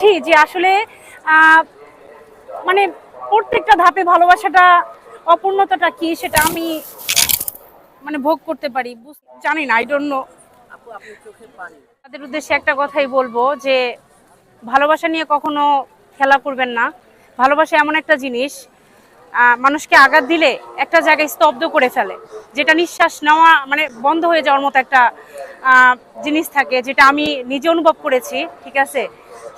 যে আসলে মানে প্রত্যেকটা ধাপে ভালোবাসাটা অপূর্ণতাটা কি সেটা আমি মানে ভোগ করতে পারি জানি না আই ডোন্ট নো তাদের উদ্দেশ্যে একটা কথাই বলব যে ভালোবাসা নিয়ে কখনো খেলা করবেন না। ভালোবাসা এমন একটা জিনিস মানুষকে আঘাত দিলে একটা জায়গায় স্তব্ধ করে ফেলে। যেটা নিঃশ্বাস নেওয়া মানে বন্ধ হয়ে যাওয়ার মতো একটা জিনিস থাকে যেটা আমি নিজে অনুভব করেছি ঠিক আছে?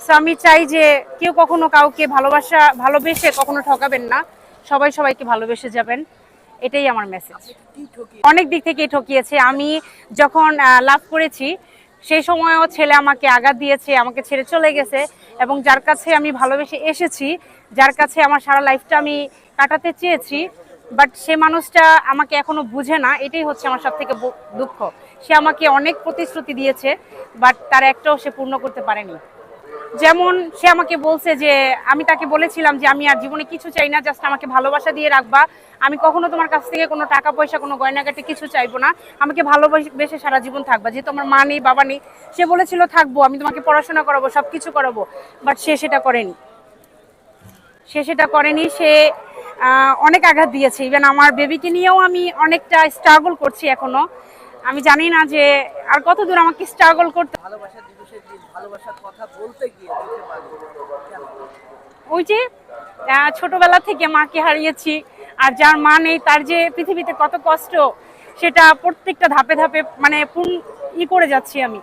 সো আমি চাই যে কেউ কখনো কাউকে ভালোবাসা, ভালোবেসে কখনো ঠকাবেন না। সবাই সবাইকে ভালোবেসে যাবেন। এটাই আমার মেসেজ অনেক দিক থেকে ঠকিয়েছে। আমি যখন লাভ করেছি, সেই সময়ও ছেলে আমাকে আঘাত দিয়েছে, আমাকে ছেড়ে চলে গেছে এবং যার কাছে আমি ভালোবেসে এসেছি, যার কাছে আমার সারা লাইফটা আমি কাটাতে চেয়েছি বাট সে মানুষটা আমাকে এখনও বুঝে না। এটাই হচ্ছে আমার সব থেকে দুঃখ। সে আমাকে অনেক প্রতিশ্রুতি দিয়েছে বাট তার একটাও সে পূর্ণ করতে পারেনি। যেমন সে আমাকে বলছে যে, আমি তাকে বলেছিলাম যে, আমি আর জীবনে কিছু চাই না জাস্ট আমাকে ভালোবাসা দিয়ে রাখবা। আমি কখনো তোমার কাছ থেকে কোনো টাকা, পয়সা, কোনো গয়নাগাটি কিছু চাইব না। আমাকে ভালোবেসে সারা জীবন থাকবা। যেহেতু আমার মা নেই, বাবা নেই, সে বলেছিল, থাকব, আমি তোমাকে পড়াশোনা করাবো সব কিছু করাবো। বাট সে সেটা করেনি। সে সেটা করেনি, সে অনেক আঘাত দিয়েছে। ইভেন আমার বেবিকে নিয়েও আমি অনেকটা স্ট্রাগল করছি এখনও। আমি জানি না যে আর কত দূর আমাকে স্ট্রাগল করতে ওই যে ছোটবেলা থেকে মাকে হারিয়েছি আর যার মা নেই তার যে পৃথিবীতে কত কষ্ট সেটা প্রত্যেকটা ধাপে ধাপে মানে পূর্ণ ই করে যাচ্ছি আমি।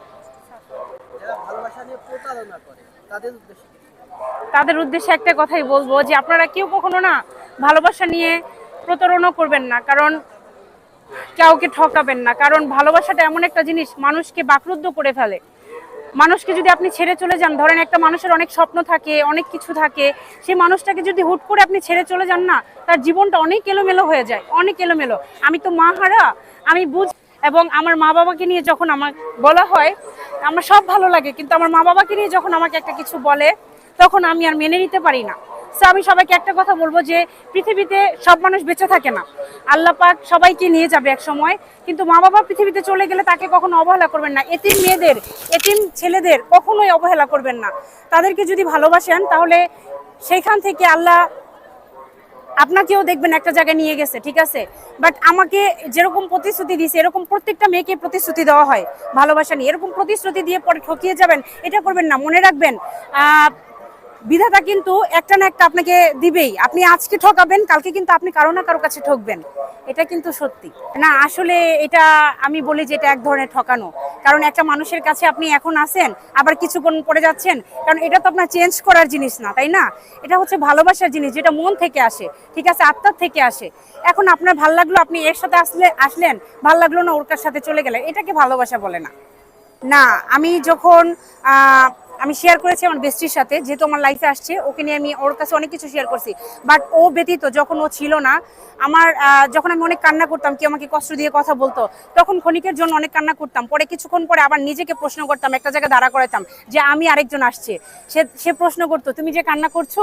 তাদের উদ্দেশ্যে একটা কথাই বলব যে আপনারা কেউ কখনো না ভালোবাসা নিয়ে প্রতারণা করবেন না কারণ কাউকে ঠকাবেন না। কারণ ভালোবাসাটা এমন একটা জিনিস, মানুষকে বাকরুদ্ধ করে ফেলে। মানুষকে যদি আপনি ছেড়ে চলে যান, ধরেন একটা মানুষের অনেক স্বপ্ন থাকে, অনেক কিছু থাকে, সেই মানুষটাকে যদি হুট করে আপনি ছেড়ে চলে যান না, তার জীবনটা অনেক এলোমেলো হয়ে যায়, অনেক এলোমেলো। আমি তো মা হারা, আমি বুঝ এবং আমার মা বাবাকে নিয়ে যখন আমার, বলা হয়, আমার সব ভালো লাগে, কিন্তু আমার মা বাবাকে নিয়ে যখন আমাকে একটা কিছু বলে, তখন আমি আর মেনে নিতে পারি না। সো আমি সবাইকে একটা কথা বলব যে পৃথিবীতে সব মানুষ বেঁচে থাকে না। আল্লাহ পাক সবাইকে নিয়ে যাবে এক সময়, কিন্তু মা বাবা পৃথিবীতে চলে গেলে তাকে কখনো অবহেলা করবেন না। এতিম মেয়েদের, এতিম ছেলেদের কখনোই অবহেলা করবেন না। তাদেরকে যদি ভালোবাসেন, তাহলে সেইখান থেকে আল্লাহ আপনাকেও দেখবেন একটা জায়গায় নিয়ে গেছে, ঠিক আছে? বাট আমাকে যেরকম প্রতিশ্রুতি দিয়েছে, এরকম প্রত্যেকটা মেয়েকে প্রতিশ্রুতি দেওয়া হয়, ভালোবাসা নিয়ে। এরকম প্রতিশ্রুতি দিয়ে পরে ঠকিয়ে যাবেন, এটা করবেন না। মনে রাখবেন বিধাতা কিন্তু একটা না একটা আপনাকে দিবেই। আপনি আজকে ঠকাবেন, কালকে কিন্তু আপনি কারও না কারও কাছে ঠকবেন। এটা কিন্তু সত্যি। না, আসলে এটা আমি বলি যে এটা এক ধরনের ঠকানো। কারণ একটা মানুষের কাছে আপনি এখন আসেন আবার কিছুক্ষণ পরে যাচ্ছেন, কারণ এটা তো আপনার চেঞ্জ করার জিনিস না, তাই না? এটা হচ্ছে ভালোবাসার জিনিস, যেটা মন থেকে আসে, ঠিক আছে, আত্মার থেকে আসে। এখন আপনার ভালো লাগল, আপনি এর সাথে আসলে, আসলেন, ভালো লাগল না, ওর সাথে চলে গেলেন, এটাকে ভালোবাসা বলে না। না, আমি যখন আমি শেয়ার করেছি আমার বেস্টির সাথে যেহেতু আমার লাইফে আসছে, ওকে নিয়ে আমি ওর কাছে অনেক কিছু শেয়ার করছি। বাট ও ব্যতীত যখন ও ছিল না, আমার যখন আমি অনেক কান্না করতাম, কেউ আমাকে কষ্ট দিয়ে কথা বলতো, তখন ক্ষণিকের জন্য অনেক কান্না করতাম। পরে কিছুক্ষণ পরে আবার নিজেকে প্রশ্ন করতাম, একটা জায়গায় দাঁড়া করাতাম যে আমি আরেকজন আসছে। সে সে প্রশ্ন করতো, তুমি যে কান্না করছ,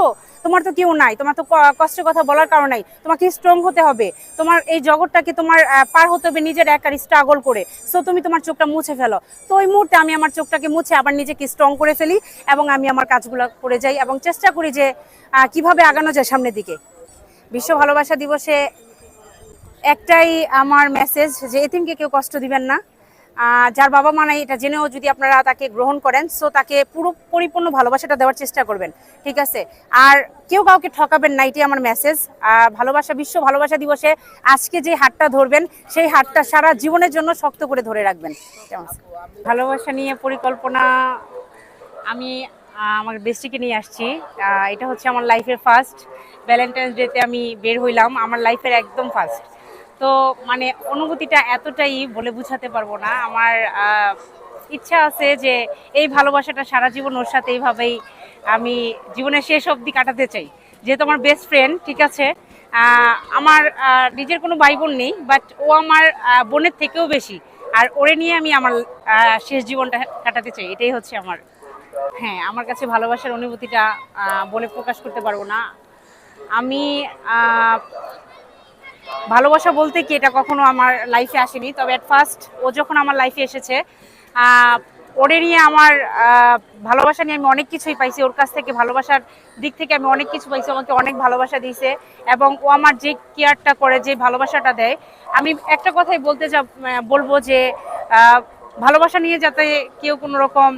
তোমার তো কেউ নাই, তোমার তো কষ্টের কথা বলার কারণ নাই, তোমাকে স্ট্রং হতে হবে। তোমার এই জগৎটাকে তোমার পার হতে হবে নিজের একার স্ট্রাগল করে। সো তুমি তোমার চোখটা মুছে ফেলো। তো ওই মুহূর্তে আমি আমার চোখটাকে মুছে আবার নিজেকে স্ট্রং করে ফেলি। এবং আমি আমার কাজগুলো করে যাই এবং চেষ্টা করি যে কীভাবে আগানো যায় সামনের দিকে। বিশ্ব ভালোবাসা দিবসে একটাই আমার মেসেজ যে এতিমকে কেউ কষ্ট দিবেন না। যার বাবা মা নাই এটা জেনেও যদি আপনারা তাকে গ্রহণ করেন সো তাকে পুরো পরিপূর্ণ ভালোবাসাটা দেওয়ার চেষ্টা করবেন। ঠিক আছে? আর কেউ কাউকে ঠকাবেন না এটাই আমার মেসেজ ভালোবাসা বিশ্ব ভালোবাসা দিবসে আজকে যে হাতটা ধরবেন সেই হাতটা সারা জীবনের জন্য শক্ত করে ধরে রাখবেন। ভালোবাসা নিয়ে পরিকল্পনা আমি আমার বেস্টিকে নিয়ে আসছি। এটা হচ্ছে আমার লাইফের ফার্স্ট ভ্যালেন্টাইন্স ডেতে আমি বের হইলাম, আমার লাইফের একদম ফার্স্ট তো মানে অনুভূতিটা এতটাই বলে বুঝাতে পারব না। আমার ইচ্ছা আছে যে, এই ভালোবাসাটা সারা জীবন ওর সাথে এইভাবেই আমি জীবনের শেষ অবধি কাটাতে চাই। যেহেতু আমার বেস্ট ফ্রেন্ড ঠিক আছে? আমার নিজের কোনো ভাই বোন নেই বাট ও আমার বোনের থেকেও বেশি। আর ওরে নিয়ে আমি আমার শেষ জীবনটা কাটাতে চাই। এটাই হচ্ছে আমার হ্যাঁ আমার কাছে ভালোবাসার অনুভূতিটা বলে প্রকাশ করতে পারব না। আমি ভালোবাসা বলতে কি, এটা কখনো আমার লাইফে আসেনি। তবে অ্যাট ফার্স্ট ও যখন আমার লাইফে এসেছে ওরে নিয়ে আমার ভালোবাসা নিয়ে আমি অনেক কিছুই পাইছি। ওর কাছ থেকে ভালোবাসার দিক থেকে আমি অনেক কিছু পাইছি। আমাকে অনেক ভালোবাসা দিয়েছে এবং ও আমার যে কেয়ারটা করে, যে ভালোবাসাটা দেয়, আমি একটা কথাই বলতে যা বলব যে ভালোবাসা নিয়ে যাতে কেউ কোনো রকম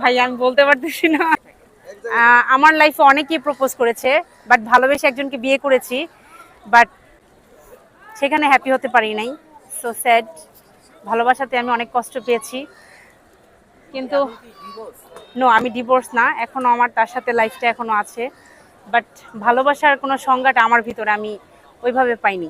ভাই, আমি বলতে পারতেছি না। আমার লাইফে অনেকেই প্রপোজ করেছে বাট ভালোবেসে একজনকে বিয়ে করেছি বাট সেখানে হ্যাপি হতে পারি নাই। সো স্যাড ভালোবাসাতে আমি অনেক কষ্ট পেয়েছি। কিন্তু নো আমি ডিভোর্স না এখনও আমার তার সাথে লাইফটা এখনও আছে বাট ভালোবাসার কোনো সংজ্ঞাটা আমার ভিতরে আমি ওইভাবে পাইনি।